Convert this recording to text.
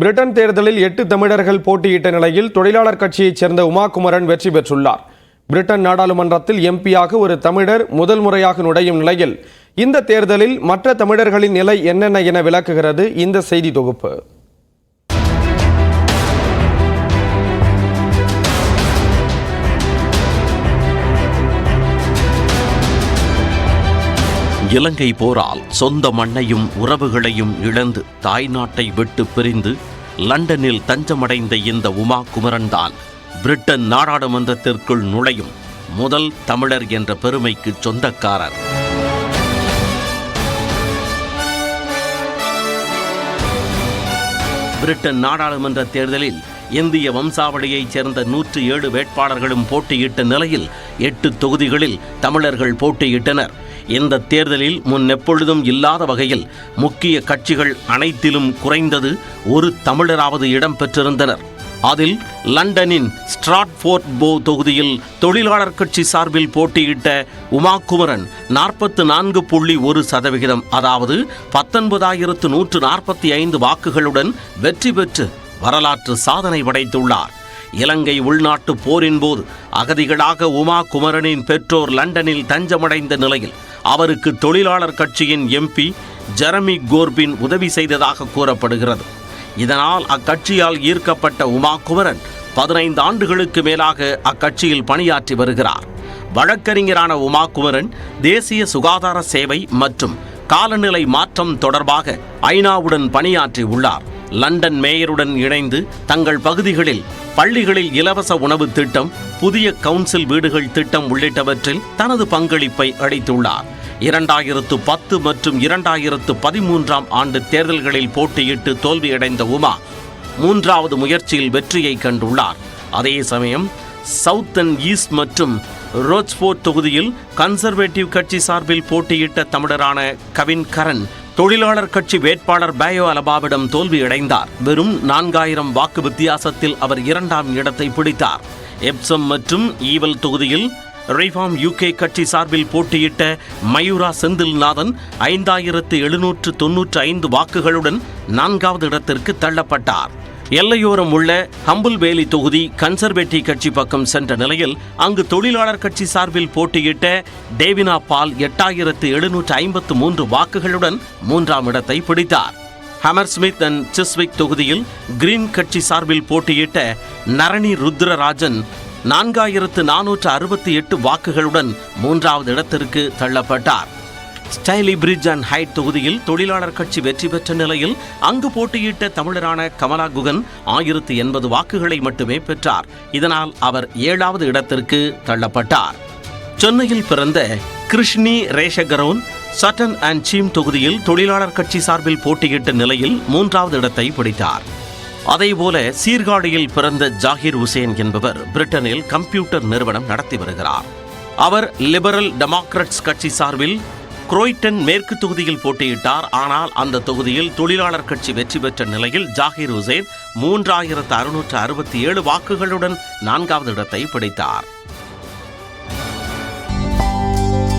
Britain தேர்தலில் எட்டு தமிழர்கள் போட்டியிட்ட நிலையில் தொழிலாளர் கட்சியைச் சேர்ந்த உமா குமரன் வெற்றி பெற்றுள்ளார். பிரிட்டன் நாடாளுமன்றத்தில் எம்பியாக ஒரு தமிழர் முதல் முறையாக நுழையும் நிலையில் இந்த தேர்தலில் மற்ற தமிழர்களின் நிலை என்னென்ன என விளக்குகிறது இந்த செய்தி தொகுப்பு. இலங்கை போரால் சொந்த மண்ணையும் உறவுகளையும் இழந்து தாய் நாட்டை விட்டு பிரிந்து லண்டனில் தஞ்சமடைந்த இந்த உமா குமரன்தான் பிரிட்டன் நாடாளுமன்றத்திற்குள் நுழையும் முதல் தமிழர் என்ற பெருமைக்கு சொந்தக்காரர். பிரிட்டன் நாடாளுமன்ற தேர்தலில் இந்திய வம்சாவளியைச் சேர்ந்த நூற்று ஏழு வேட்பாளர்களும் போட்டியிட்ட நிலையில் எட்டு தொகுதிகளில் தமிழர்கள் போட்டியிட்டனர். இந்த தேர்தலில் முன் எப்பொழுதும் இல்லாத வகையில் முக்கிய கட்சிகள் அனைத்திலும் குறைந்தது ஒரு தமிழராவது இடம் பெற்றிருந்தனர் அதில் லண்டனின் ஸ்ட்ராட்ஃபோர்ட் போ தொகுதியில் தொழிலாளர் கட்சி சார்பில் போட்டியிட்ட உமா குமரன் நாற்பத்து நான்கு புள்ளி ஒரு சதவிகிதம் அதாவது பத்தொன்பதாயிரத்து நூற்று நாற்பத்தி ஐந்து வாக்குகளுடன் வெற்றி பெற்று வரலாற்று சாதனை படைத்துள்ளார். இலங்கை உள்நாட்டு போரின் போது அகதிகளாக உமா குமரனின் பெற்றோர் லண்டனில் தஞ்சமடைந்த நிலையில் அவருக்கு தொழிலாளர் கட்சியின் எம்பி ஜெரமி கோர்பின் உதவி செய்ததாக கூறப்படுகிறது. இதனால் அக்கட்சியால் ஈர்க்கப்பட்ட உமா குமரன் பதினைந்து ஆண்டுகளுக்கு மேலாக அக்கட்சியில் பணியாற்றி வருகிறார். வழக்கறிஞரான உமா குமரன் தேசிய சுகாதார சேவை மற்றும் காலநிலை மாற்றம் தொடர்பாக ஐநாவுடன் பணியாற்றி உள்ளார். லண்டன் மேயருடன் இணைந்து தங்கள் பகுதிகளில் பள்ளிகளில் இலவச உணவு திட்டம் புதிய கவுன்சில் வீடுகள் திட்டம் உள்ளிட்டவற்றில் தனது பங்களிப்பை அளித்துள்ளார். இரண்டாயிரத்து பத்து மற்றும் இரண்டாயிரத்து பதிமூன்றாம் ஆண்டு தேர்தல்களில் போட்டியிட்டு தோல்வியடைந்த உமா மூன்றாவது முயற்சியில் வெற்றியை கண்டுள்ளார். அதே சமயம் சவுத் அண்ட் ஈஸ்ட் மற்றும் ரோஜ்போர்ட் தொகுதியில் கன்சர்வேட்டிவ் கட்சி சார்பில் போட்டியிட்ட தமிழரான கவின் கரன் தொழிலாளர் கட்சி வேட்பாளர் பயோ அலபாவிடம் தோல்வியடைந்தார் வெறும் நான்காயிரம் வாக்கு வித்தியாசத்தில் அவர் இரண்டாம் இடத்தை பிடித்தார். எப்சம் மற்றும் ஈவல் தொகுதியில் ரிஃபார்ம் யூகே கட்சி சார்பில் போட்டியிட்ட மயூரா செந்தில்நாதன் ஐந்தாயிரத்து எழுநூற்று தொன்னூற்று ஐந்து வாக்குகளுடன் நான்காவது இடத்திற்கு தள்ளப்பட்டார். எல்லையோரம் உள்ள ஹம்புல்வேலி தொகுதி கன்சர்வேட்டிவ் கட்சி பக்கம் சென்ற நிலையில் அங்கு தொழிலாளர் கட்சி சார்பில் போட்டியிட்ட டேவினா பால் எட்டாயிரத்து எழுநூற்று ஐம்பத்து மூன்று வாக்குகளுடன் மூன்றாம் இடத்தை பிடித்தார். ஹமர்ஸ்மித் அண்ட் சிஸ்விக் தொகுதியில் கிரீன் கட்சி சார்பில் போட்டியிட்ட நரணி ருத்ரராஜன் நான்காயிரத்து நானூற்று அறுபத்தி எட்டு வாக்குகளுடன் மூன்றாவது இடத்திற்கு தள்ளப்பட்டார். ஸ்டைலி பிரிட்ஜ் அண்ட் ஹைட் தொகுதியில் தொழிலாளர் கட்சி வெற்றி பெற்ற நிலையில் அங்கு போட்டியிட்ட தமிழரான கமலா குகன் ஆயிரத்து எண்பது வாக்குகளை மட்டுமே பெற்றார். இதனால் அவர் ஏழாவது இடத்திற்கு தள்ளப்பட்டார். சென்னையில் பிறந்த கிருஷ்ணி ரேஷகரோன் சட்டன் அண்ட் சீம் தொகுதியில் தொழிலாளர் கட்சி சார்பில் போட்டியிட்ட நிலையில் மூன்றாவது இடத்தை பிடித்தார். அதேபோல சீர்காழியில் பிறந்த ஜாகிர் ஹுசேன் என்பவர் பிரிட்டனில் கம்ப்யூட்டர் நிறுவனம் நடத்தி வருகிறார். அவர் லிபரல் டெமோக்ரட்ஸ் கட்சி சார்பில் குரோய்டன் மேற்கு தொகுதியில் போட்டியிட்டார். ஆனால் அந்த தொகுதியில் தொழிலாளர் கட்சி வெற்றி பெற்ற நிலையில் ஜாகிர் ஹுசேன் மூன்றாயிரத்து அறுநூற்று அறுபத்தி ஏழு வாக்குகளுடன் நான்காவது இடத்தை பிடித்தார்.